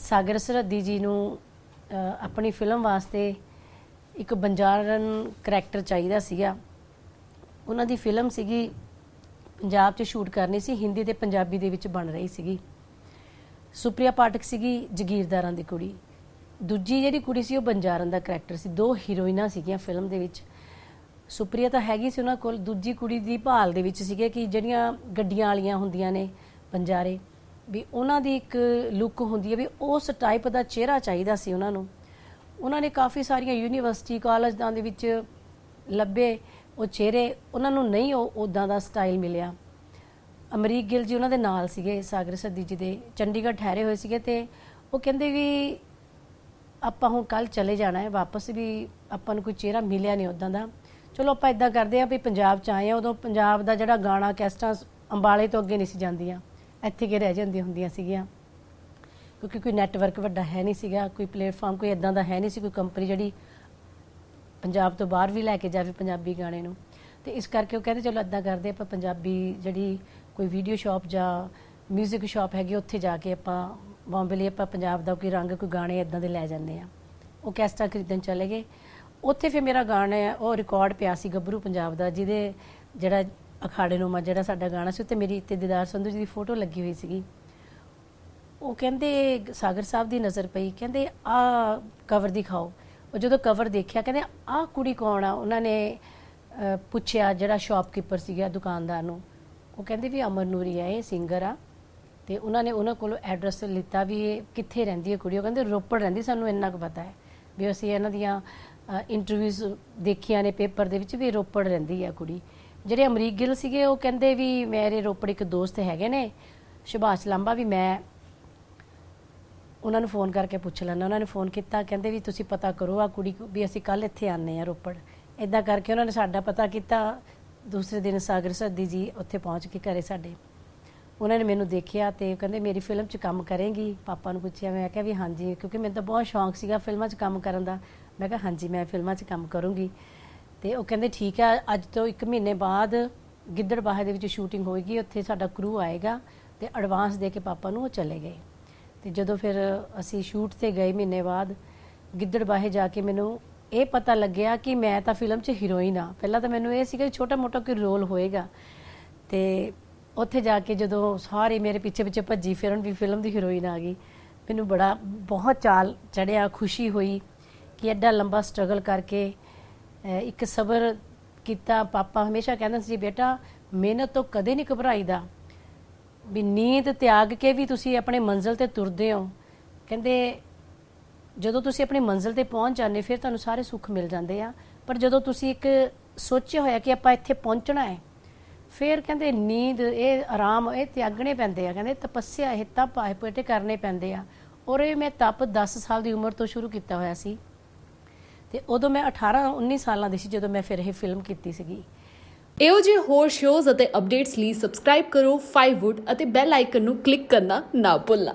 ਸਾਗਰ ਸਰਹੱਦੀ ਜੀ ਨੂੰ ਆਪਣੀ ਫਿਲਮ ਵਾਸਤੇ ਇੱਕ ਬੰਜਾਰਨ ਕਰੈਕਟਰ ਚਾਹੀਦਾ ਸੀਗਾ। ਉਹਨਾਂ ਦੀ ਫਿਲਮ ਸੀਗੀ, ਪੰਜਾਬ 'ਚ ਸ਼ੂਟ ਕਰਨੀ ਸੀ, ਹਿੰਦੀ ਤੇ ਪੰਜਾਬੀ ਦੇ ਵਿੱਚ ਬਣ ਰਹੀ ਸੀਗੀ। ਸੁਪ੍ਰਿਆ ਪਾਠਕ ਸੀਗੀ, ਜਗੀਰਦਾਰਾਂ ਦੀ ਕੁੜੀ। ਦੂਜੀ ਜਿਹੜੀ ਕੁੜੀ ਸੀ, ਉਹ ਬੰਜਾਰਨ ਦਾ ਕਰੈਕਟਰ ਸੀ। ਦੋ ਹੀਰੋਇਨਾਂ ਸੀਗੀਆਂ ਫਿਲਮ ਦੇ ਵਿੱਚ। ਸੁਪ੍ਰਿਆ ਤਾਂ ਹੈਗੀ ਸੀ ਉਹਨਾਂ ਕੋਲ, ਦੂਜੀ ਕੁੜੀ ਦੀ ਭਾਲ ਦੇ ਵਿੱਚ ਸੀਗੇ ਕਿ ਜਿਹੜੀਆਂ ਗੱਡੀਆਂ ਵਾਲੀਆਂ ਹੁੰਦੀਆਂ ਨੇ ਬੰਜਾਰੇ। ਵੀ ਉਹਨਾਂ ਦੀ ਇੱਕ ਲੁੱਕ ਹੁੰਦੀ ਹੈ ਵੀ ਉਸ ਟਾਈਪ ਦਾ ਚਿਹਰਾ ਚਾਹੀਦਾ ਸੀ ਉਹਨਾਂ ਨੂੰ। ਉਹਨਾਂ ਨੇ ਕਾਫੀ ਸਾਰੀਆਂ ਯੂਨੀਵਰਸਿਟੀ ਕਾਲਜਾਂ ਦੇ ਵਿੱਚ ਲੱਭੇ, ਉਹ ਚਿਹਰੇ, ਉਹਨਾਂ ਨੂੰ ਨਹੀਂ ਉਹ ਉਦਾਂ ਦਾ ਸਟਾਈਲ ਮਿਲਿਆ। ਅਮਰੀਕ ਗਿੱਲ ਜੀ ਉਹਨਾਂ ਦੇ ਨਾਲ ਸੀਗੇ, ਸਾਗਰ ਸੱਦੀ ਜੀ ਦੇ, ਚੰਡੀਗੜ੍ਹ ਠਹਿਰੇ ਹੋਏ ਸੀਗੇ ਤੇ ਉਹ ਕਹਿੰਦੇ ਵੀ ਆਪਾਂ ਹੁਣ ਕੱਲ ਚਲੇ ਜਾਣਾ ਹੈ, ਵਾਪਸ ਵੀ ਆਪਾਂ ਨੂੰ ਕੋਈ ਚਿਹਰਾ ਮਿਲਿਆ ਨਹੀਂ ਉਦਾਂ ਦਾ। ਚਲੋ ਆਪਾਂ ਇਦਾਂ ਕਰਦੇ ਆ ਵੀ ਪੰਜਾਬ ਚ ਆਏ ਆ ਉਦੋਂ ਪੰਜਾਬ ਦਾ ਜਿਹੜਾ ਗਾਣਾ ਕੈਸਟਾਂ ਅੰਬਾਲੇ ਤੋਂ ਅੱਗੇ ਨਹੀਂ ਸੀ ਜਾਂਦੀਆਂ। ਇੱਥੇ ਕਿ ਰਹਿ ਜਾਂਦੀਆਂ ਹੁੰਦੀਆਂ ਸੀਗੀਆਂ। ਕਿਉਂਕਿ ਕੋਈ ਨੈਟਵਰਕ ਵੱਡਾ ਹੈ ਨਹੀਂ ਸੀਗਾ, ਕੋਈ ਪਲੇਟਫਾਰਮ ਕੋਈ ਇਦਾਂ ਦਾ ਹੈ ਨਹੀਂ ਸੀ, ਕੋਈ ਕੰਪਨੀ ਜਿਹੜੀ ਪੰਜਾਬ ਤੋਂ ਬਾਹਰ ਵੀ ਲੈ ਕੇ ਜਾਵੇ ਪੰਜਾਬੀ ਗਾਣੇ ਨੂੰ। ਤੇ ਇਸ ਕਰਕੇ ਉਹ ਕਹਿੰਦੇ, ਚਲੋ ਇਦਾਂ ਕਰਦੇ ਆਪਾਂ ਪੰਜਾਬੀ ਜਿਹੜੀ ਕੋਈ ਵੀਡੀਓ ਸ਼ਾਪ ਜਾਂ 뮤직 ਸ਼ਾਪ ਹੈਗੀ, ਉੱਥੇ ਜਾ ਕੇ ਆਪਾਂ ਬੰਬੇ ਲਈ ਆਪਾਂ ਪੰਜਾਬ ਦਾ ਕੋਈ ਰੰਗ, ਕੋਈ ਗਾਣੇ ਇਦਾਂ ਦੇ ਲੈ ਜਾਂਦੇ ਆ ਉਹ ਕੈਸਟਾ ਖਰੀਦਣ ਚਲੇ ਗਏ। ਉੱਥੇ ਫਿਰ ਮੇਰਾ ਗਾਣਾ, ਉਹ ਰਿਕਾਰਡ ਪਿਆ ਸੀ ਗੱਭਰੂ ਪੰਜਾਬ ਦਾ, ਜਿਹਦੇ ਜਿਹੜਾ ਅਖਾੜੇ ਨੂੰ ਮਾ ਜਿਹੜਾ ਸਾਡਾ ਗਾਣਾ ਸੀ, ਉੱਤੇ ਮੇਰੀ ਤੇ ਦੀਦਾਰ ਸੰਧੂ ਜੀ ਦੀ ਫੋਟੋ ਲੱਗੀ ਹੋਈ ਸੀਗੀ। ਉਹ ਕਹਿੰਦੇ, ਸਾਗਰ ਸਾਹਿਬ ਦੀ ਨਜ਼ਰ ਪਈ, ਕਹਿੰਦੇ, ਆ ਕਵਰ ਦਿਖਾਓ। ਉਹ ਜਦੋਂ ਕਵਰ ਦੇਖਿਆ, ਕਹਿੰਦੇ, ਆ ਕੁੜੀ ਕੌਣ ਆ? ਉਹਨਾਂ ਨੇ ਪੁੱਛਿਆ ਜਿਹੜਾ ਸ਼ਾਪਕੀਪਰ ਸੀਗਾ ਦੁਕਾਨਦਾਰ ਨੂੰ। ਉਹ ਕਹਿੰਦੇ ਵੀ ਅਮਰ ਨੂਰੀ ਆ, ਇਹ ਸਿੰਗਰ ਆ। ਤੇ ਉਹਨਾਂ ਨੇ ਉਹਨਾਂ ਕੋਲੋਂ ਐਡਰੈਸ ਲਿੱਤਾ ਵੀ ਇਹ ਕਿੱਥੇ ਰਹਿੰਦੀ ਹੈ ਕੁੜੀ। ਉਹ ਕਹਿੰਦੇ, ਰੋਪੜ ਰਹਿੰਦੀ, ਸਾਨੂੰ ਇੰਨਾ ਕੁ ਪਤਾ ਹੈ ਵੀ ਅਸੀਂ ਇਹਨਾਂ ਦੀਆਂ ਇੰਟਰਵਿਊਜ਼ ਦੇਖੀਆਂ ਨੇ ਪੇਪਰ ਦੇ ਵਿੱਚ ਵੀ ਰੋਪੜ ਰਹਿੰਦੀ ਹੈ ਕੁੜੀ। ਜਿਹੜੇ ਅਮਰੀਕ ਗਿੱਲ ਸੀਗੇ, ਉਹ ਕਹਿੰਦੇ ਵੀ ਮੇਰੇ ਰੋਪੜ ਇੱਕ ਦੋਸਤ ਹੈਗੇ ਨੇ, ਸੁਭਾਸ਼ ਲਾਂਬਾ ਵੀ ਮੈਂ ਉਹਨਾਂ ਨੂੰ ਫੋਨ ਕਰਕੇ ਪੁੱਛ ਲੈਣਾ ਉਹਨਾਂ ਨੇ ਫੋਨ ਕੀਤਾ, ਕਹਿੰਦੇ ਵੀ ਤੁਸੀਂ ਪਤਾ ਕਰੋ ਆ ਕੁੜੀ ਵੀ ਅਸੀਂ ਕੱਲ ਇੱਥੇ ਆਨੇ ਆ ਰੋਪੜ। ਇਦਾਂ ਕਰਕੇ ਉਹਨਾਂ ਨੇ ਸਾਡਾ ਪਤਾ ਕੀਤਾ, ਦੂਸਰੇ ਦਿਨ ਸਾਗਰ ਸੱਦੀ ਜੀ ਉੱਥੇ ਪਹੁੰਚ ਕੇ ਘਰੇ ਸਾਡੇ। ਉਹਨਾਂ ਨੇ ਮੈਨੂੰ ਦੇਖਿਆ ਤੇ ਉਹ ਕਹਿੰਦੇ, ਮੇਰੀ ਫਿਲਮ 'ਚ ਕੰਮ ਕਰੇਂਗੀ। ਪਾਪਾ ਨੂੰ ਪੁੱਛਿਆ, ਮੈਂ ਕਿਹਾ ਵੀ ਹਾਂਜੀ, ਕਿਉਂਕਿ ਮੈਨੂੰ ਤਾਂ ਬਹੁਤ ਸ਼ੌਂਕ ਸੀਗਾ ਫਿਲਮਾਂ 'ਚ ਕੰਮ ਕਰਨ ਦਾ। ਮੈਂ ਕਿਹਾ, ਹਾਂਜੀ, ਮੈਂ ਫਿਲਮਾਂ 'ਚ ਕੰਮ ਕਰੂੰਗੀ। ਤੇ ਉਹ ਕਹਿੰਦੇ ਠੀਕ ਹੈ ਅੱਜ ਤੋਂ 1 ਮਹੀਨੇ ਬਾਅਦ ਗਿੱਦੜਬਾਹੇ ਦੇ ਵਿੱਚ ਸ਼ੂਟਿੰਗ ਹੋਏਗੀ, ਉੱਥੇ ਸਾਡਾ ਕਰੂ ਆਏਗਾ ਤੇ ਐਡਵਾਂਸ ਦੇ ਕੇ ਪਾਪਾ ਨੂੰ ਉਹ ਚਲੇ ਗਏ। ਤੇ ਜਦੋਂ ਫਿਰ ਅਸੀਂ ਸ਼ੂਟ ਤੇ ਗਏ ਮਹੀਨੇ ਬਾਅਦ, ਗਿੱਦੜਬਾਹੇ ਜਾ ਕੇ ਮੈਨੂੰ ਇਹ ਪਤਾ ਲੱਗਿਆ ਕਿ ਮੈਂ ਤਾਂ ਫਿਲਮ 'ਚ ਹੀਰੋਇਨ ਆ। ਪਹਿਲਾਂ ਤਾਂ ਮੈਨੂੰ ਇਹ ਸੀਗਾ ਕਿ ਛੋਟਾ ਮੋਟਾ ਕੋਈ ਰੋਲ ਹੋਏਗਾ। ਤੇ ਉੱਥੇ ਜਾ ਕੇ ਜਦੋਂ ਸਾਰੇ ਮੇਰੇ ਪਿੱਛੇ ਪਿੱਛੇ ਭੱਜੀ ਫਿਰਨ ਵੀ ਫਿਲਮ ਦੀ ਹੀਰੋਇਨ ਆ ਗਈ। ਮੈਨੂੰ ਬੜਾ, ਬਹੁਤ ਚਾਲ ਚੜਿਆ, ਖੁਸ਼ੀ ਹੋਈ ਕਿ ਐਡਾ ਲੰਬਾ ਸਟਰਗਲ ਕਰਕੇ ਇੱਕ ਸਬਰ ਕੀਤਾ, ਪਾਪਾ ਹਮੇਸ਼ਾ ਕਹਿੰਦਾ ਸੀ, ਬੇਟਾ, ਮਿਹਨਤ ਤੋਂ ਕਦੇ ਨਹੀਂ ਘਬਰਾਈਦਾ। ਵੀ ਨੀਂਦ ਤਿਆਗ ਕੇ ਵੀ ਤੁਸੀਂ ਆਪਣੇ ਮੰਜ਼ਿਲ ਤੇ ਤੁਰਦੇ ਹੋ। ਕਹਿੰਦੇ, ਜਦੋਂ ਤੁਸੀਂ ਆਪਣੀ ਮੰਜ਼ਿਲ ਤੇ ਪਹੁੰਚ ਜਾਂਦੇ, ਫਿਰ ਤੁਹਾਨੂੰ ਸਾਰੇ ਸੁੱਖ ਮਿਲ ਜਾਂਦੇ ਆ। ਪਰ ਜਦੋਂ ਤੁਸੀਂ ਇੱਕ ਸੋਚਿਆ ਹੋਇਆ ਕਿ ਆਪਾਂ ਇੱਥੇ ਪਹੁੰਚਣਾ ਹੈ, ਫਿਰ ਕਹਿੰਦੇ ਨੀਂਦ, ਇਹ ਆਰਾਮ, ਇਹ ਤਿਆਗਣੇ ਪੈਂਦੇ ਆ। ਕਹਿੰਦੇ ਤਪੱਸਿਆ, ਇਹ ਤਪ ਆਏ ਪੇਟੇ ਕਰਨੇ ਪੈਂਦੇ ਆ। ਔਰ ਇਹ ਮੈਂ ਤਪ 10 ਸਾਲ ਦੀ ਉਮਰ ਤੋਂ ਸ਼ੁਰੂ ਕੀਤਾ ਹੋਇਆ ਸੀ। ਤੇ ਉਦੋਂ ਮੈਂ 18 19 ਸਾਲਾਂ ਦੀ ਸੀ ਜਦੋਂ ਮੈਂ ਫਿਰ ਇਹ ਫਿਲਮ ਕੀਤੀ ਸੀਗੀ। ਇਹੋ ਜਿਹੇ ਹੋਰ ਸ਼ੋਜ਼ ਅਤੇ ਅਪਡੇਟਸ ਲਈ ਸਬਸਕ੍ਰਾਈਬ ਕਰੋ 5wood ਅਤੇ ਬੈਲ ਆਈਕਨ ਨੂੰ ਕਲਿੱਕ ਕਰਨਾ ਨਾ ਭੁੱਲਣਾ।